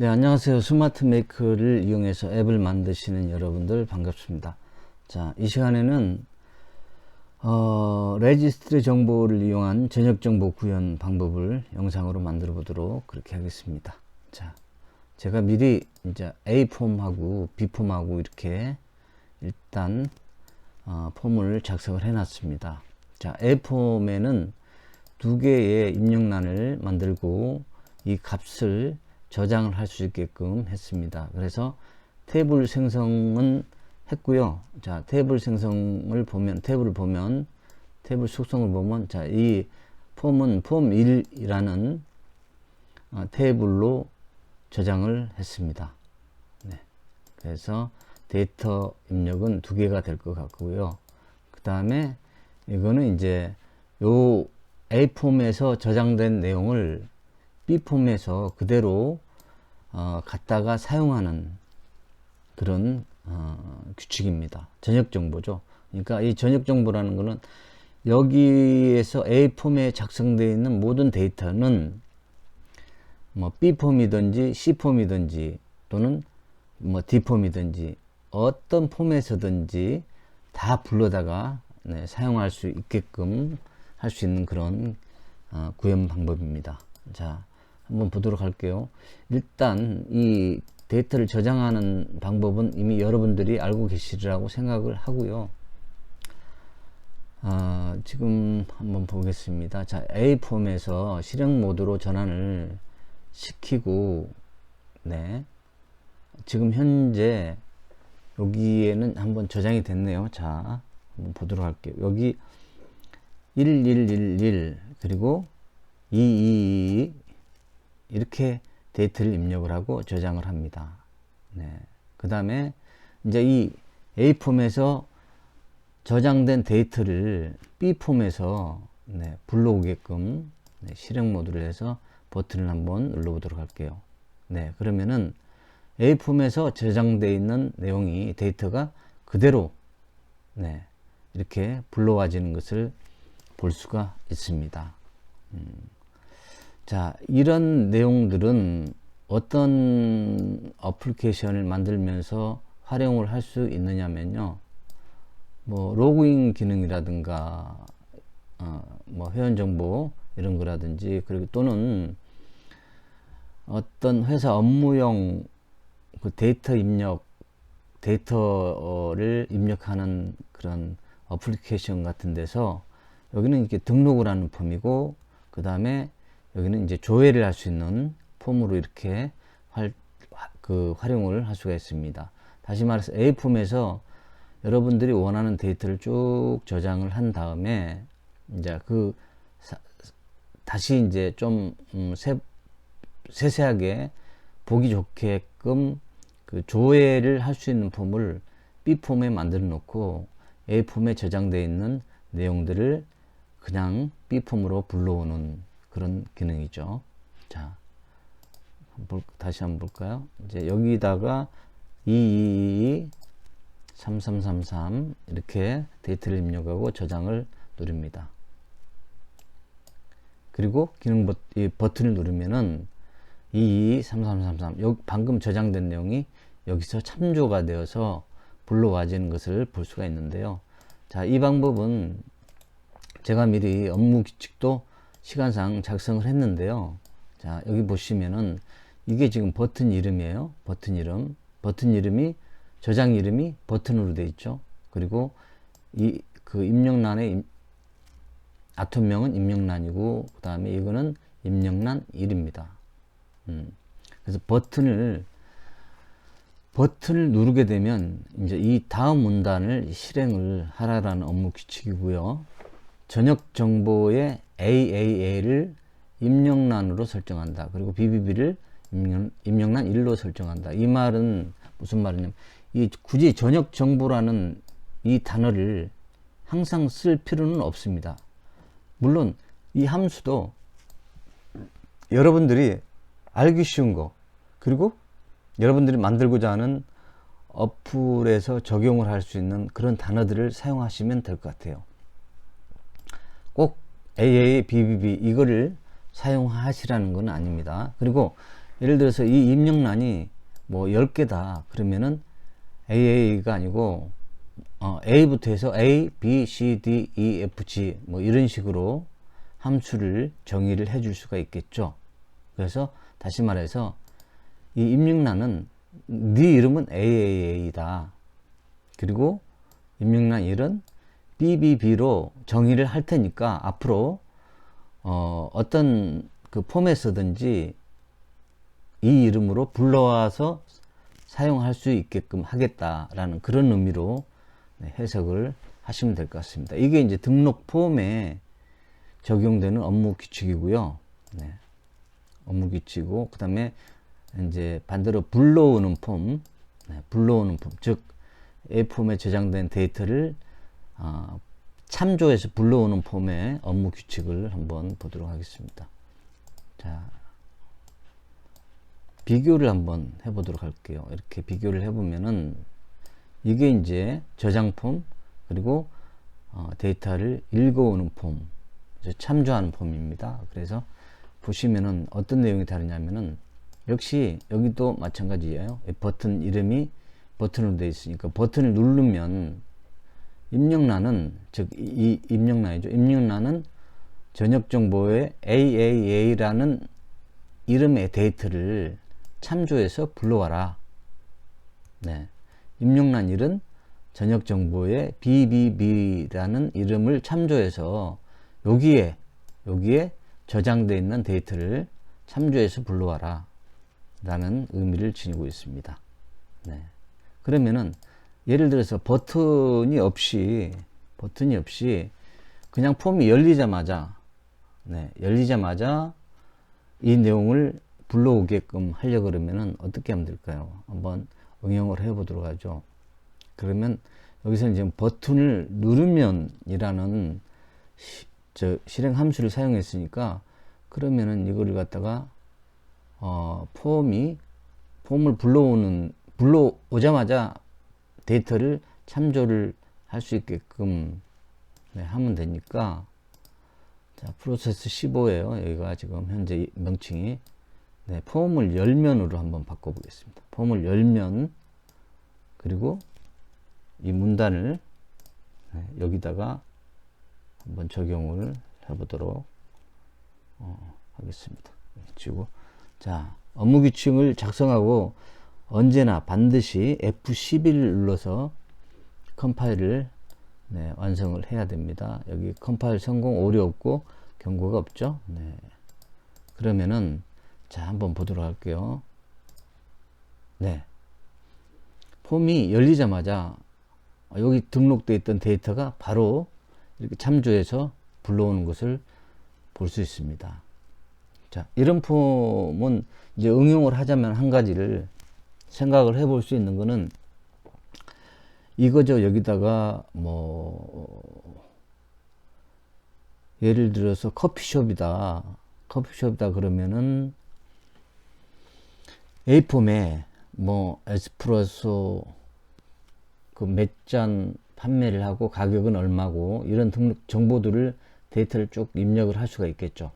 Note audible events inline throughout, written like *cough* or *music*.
네, 안녕하세요. 스마트 메이커를 이용해서 앱을 만드시는 여러분들 반갑습니다. 자, 이 시간에는 어, 레지스트리 정보를 이용한 전역 정보 구현 방법을 영상으로 만들어 보도록 그렇게 하겠습니다. 자, 제가 미리 이제 A 폼하고 B 폼하고 이렇게 일단 어, 폼을 작성을 해 놨습니다. 자, A 폼에는 두 개의 입력란을 만들고 이 값을 저장을 할 수 있게끔 했습니다. 그래서 테이블 생성은 했고요. 자, 테이블 생성을 보면 테이블을 보면 테이블 속성을 보면 자, 이 폼은 폼 1이라는 어, 테이블로 저장을 했습니다. 네. 그래서 데이터 입력은 두 개가 될 것 같고요. 그 다음에 이거는 이제 요 A 폼에서 저장된 내용을 B 폼에서 그대로 어, 갖다가 사용하는 그런 어, 규칙입니다. 전역 정보죠. 그러니까 이 전역 정보라는 것은 여기에서 A 폼에 작성되어 있는 모든 데이터는 뭐 B 폼이든지 C 폼이든지 또는 뭐 D 폼이든지 어떤 폼에서든지 다 불러다가 네, 사용할 수 있게끔 할 수 있는 그런 어, 구현 방법입니다. 자, 한번 보도록 할게요. 일단 이 데이터를 저장하는 방법은 이미 여러분들이 알고 계시리라고 생각을 하고요. 아, 지금 한번 보겠습니다. 자, A 폼에서 실행 모드로 전환을 시키고, 네. 지금 현재 여기에는 한번 저장이 됐네요. 자, 한번 보도록 할게요. 여기 1111 그리고 222 이렇게 데이터를 입력을 하고 저장을 합니다. 네. 그 다음에 이제 이 A 폼에서 저장된 데이터를 B 폼에서 네, 불러오게끔 네, 실행 모드를 해서 버튼을 한번 눌러보도록 할게요. 네, 그러면은 A 폼에서 저장되어 있는 내용이 데이터가 그대로 네, 이렇게 불러와지는 것을 볼 수가 있습니다. 음. 자, 이런 내용들은 어떤 어플리케이션을 만들면서 활용을 할 수 있느냐면요. 뭐 로그인 기능이라든가 어, 뭐 회원 정보 이런 거라든지 그리고 또는 어떤 회사 업무용 그 데이터 입력 데이터를 입력하는 그런 어플리케이션 같은 데서 여기는 이렇게 등록을 하는 폼이고 그 다음에 여기는 이제 조회를 할 수 있는 폼으로 이렇게 활, 그 활용을 할 수가 있습니다. 다시 말해서 A 폼에서 여러분들이 원하는 데이터를 쭉 저장을 한 다음에 이제 그 사, 다시 이제 좀 음, 세, 세세하게 보기 좋게끔 그 조회를 할 수 있는 폼을 B 폼에 만들어 놓고 A 폼에 저장되어 있는 내용들을 그냥 B 폼으로 불러오는 그런 기능이죠. 자, 다시 한번 볼까요? 이제 여기다가 222 3333 이렇게 데이터를 입력하고 저장을 누릅니다. 그리고 기능 버, 이 버튼을 누르면은 223333 여기 방금 저장된 내용이 여기서 참조가 되어서 불러와지는 것을 볼 수가 있는데요. 자, 이 방법은 제가 미리 업무 규칙도 시간상 작성을 했는데요. 자, 여기 보시면은 이게 지금 버튼 이름이에요. 버튼 이름. 버튼 이름이 저장 이름이 버튼으로 되어 있죠. 그리고 이 그 입력란의 아톰명은 입력란이고 그 다음에 이거는 입력란 1입니다. 음. 그래서 버튼을 버튼을 누르게 되면 이제 이 다음 문단을 실행을 하라라는 업무 규칙이고요. 전역 정보의 AAA를 입력란으로 설정한다. 그리고 BBB를 입력, 입력란 1로 설정한다. 이 말은 무슨 말이냐면 이 굳이 전역 정보라는 이 단어를 항상 쓸 필요는 없습니다. 물론 이 함수도 여러분들이 알기 쉬운 거 그리고 여러분들이 만들고자 하는 어플에서 적용을 할 수 있는 그런 단어들을 사용하시면 될 것 같아요. 꼭 AA, BBB 이거를 사용하시라는 건 아닙니다. 그리고 예를 들어서 이 입력란이 뭐 10개다 그러면은 AA가 아니고 어, A부터 해서 A, B, C, D, E, F, G 뭐 이런 식으로 함수를 정의를 해 줄 수가 있겠죠. 그래서 다시 말해서 이 입력란은 네 이름은 AAA다. 그리고 입력란 1은 BBB로 정의를 할 테니까 앞으로 어, 어떤 그 폼에서든지 이 이름으로 불러와서 사용할 수 있게끔 하겠다라는 그런 의미로 네, 해석을 하시면 될 것 같습니다. 이게 이제 등록 폼에 적용되는 업무 규칙이고요. 네. 업무 규칙이고 그 다음에 이제 반대로 불러오는 폼, 네, 불러오는 폼, 즉 A 폼에 저장된 데이터를 어, 참조해서 불러오는 폼의 업무 규칙을 한번 보도록 하겠습니다. 자, 비교를 한번 해보도록 할게요. 이렇게 비교를 해보면은 이게 이제 저장 폼 그리고 어, 데이터를 읽어오는 폼, 참조하는 폼입니다. 그래서 보시면은 어떤 내용이 다르냐면은 역시 여기도 마찬가지예요. 버튼 이름이 버튼으로 되어 있으니까 버튼을 누르면 입력란은 즉 이 입력란이죠. 입력란은 전역 정보의 AAA라는 이름의 데이터를 참조해서 불러와라. 네. 입력란 1은 전역 정보의 BBB라는 이름을 참조해서 여기에 여기에 저장되어 있는 데이터를 참조해서 불러와라. 라는 의미를 지니고 있습니다. 네. 그러면은 예를 들어서 버튼이 없이 버튼이 없이 그냥 폼이 열리자마자 네, 열리자마자 이 내용을 불러오게끔 하려 그러면은 어떻게 하면 될까요? 한번 응용을 해 보도록 하죠. 그러면 여기서 이제 버튼을 누르면이라는 시, 저 실행 함수를 사용했으니까 그러면은 이거를 갖다가 어, 폼이 폼을 불러오는 불러오자마자 데이터를 참조를 할 수 있게끔 네, 하면 되니까. 자 프로세스 15에요. 여기가 지금 현재 명칭이. 네, 폼을 열면으로 한번 바꿔 보겠습니다. 폼을 열면 그리고 이 문단을 네, 여기다가 한번 적용을 해보도록 어, 하겠습니다. 지고. 자 업무 규칙을 작성하고 언제나 반드시 F11을 눌러서 컴파일을 네, 완성을 해야 됩니다. 여기 컴파일 성공 오류 없고 경고가 없죠. 네. 그러면은 자 한번 보도록 할게요. 네. 폼이 열리자마자 여기 등록되어 있던 데이터가 바로 이렇게 참조해서 불러오는 것을 볼 수 있습니다. 자, 이런 폼은 이제 응용을 하자면 한 가지를 생각을 해볼 수 있는 거는 이거죠. 여기다가 뭐 예를 들어서 커피숍이다. 커피숍이다 그러면은 A폼에 뭐 에스프레소 그 몇 잔 판매를 하고 가격은 얼마고 이런 등록 정보들을 데이터를 쭉 입력을 할 수가 있겠죠.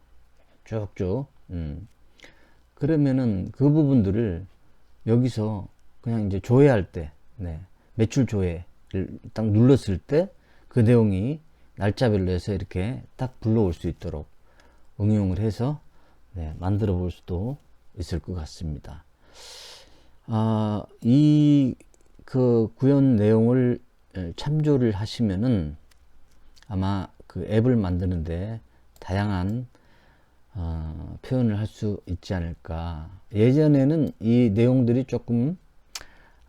쭉쭉. 음. 그러면은 그 부분들을 여기서 그냥 이제 조회할 때, 네, 매출 조회를 딱 눌렀을 때 그 내용이 날짜별로 해서 이렇게 딱 불러올 수 있도록 응용을 해서 네, 만들어 볼 수도 있을 것 같습니다. 아, 이 그 구현 내용을 참조를 하시면은 아마 그 앱을 만드는데 다양한 어, 표현을 할 수 있지 않을까. 예전에는 이 내용들이 조금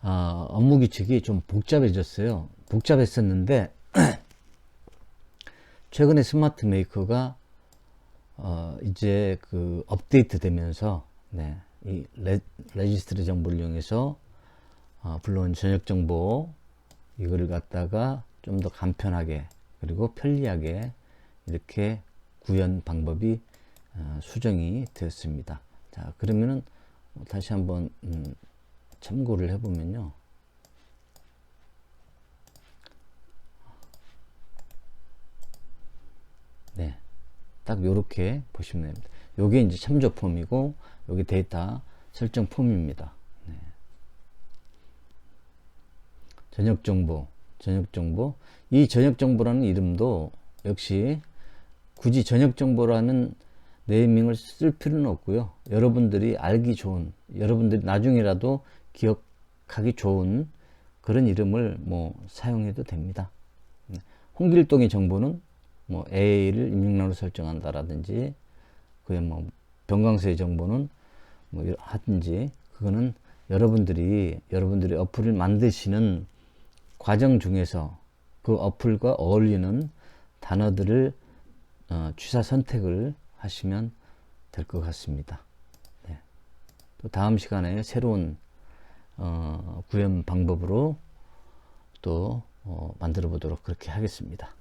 어, 업무 규칙이 좀 복잡해졌어요. 복잡했었는데 *clears throat* 최근에 스마트 메이커가 어, 이제 그 업데이트 되면서 네, 이 레, 레지스트리 정보를 이용해서 어, 물론 전역 정보 이거를 갖다가 좀 더 간편하게 그리고 편리하게 이렇게 구현 방법이 어, 수정이 되었습니다. 자, 그러면은 다시 한번 음, 참고를 해보면요. 네, 딱 요렇게 보시면 됩니다. 요게 이제 참조 폼이고 여기 데이터 설정 폼입니다. 네. 전역 정보, 전역 정보. 이 전역 정보라는 이름도 역시 굳이 전역 정보라는 네이밍을 쓸 필요는 없고요. 여러분들이 알기 좋은, 여러분들이 나중에라도 기억하기 좋은 그런 이름을 뭐 사용해도 됩니다. 네. 홍길동의 정보는 뭐 A를 임명란으로 설정한다라든지 그에 뭐 병강세의 정보는 뭐 하든지 그거는 여러분들이 여러분들이 어플을 만드시는 과정 중에서 그 어플과 어울리는 단어들을 어, 취사 선택을 하시면 될 것 같습니다. 네. 또 다음 시간에 새로운 어, 구현 방법으로 또 어, 만들어 보도록 그렇게 하겠습니다.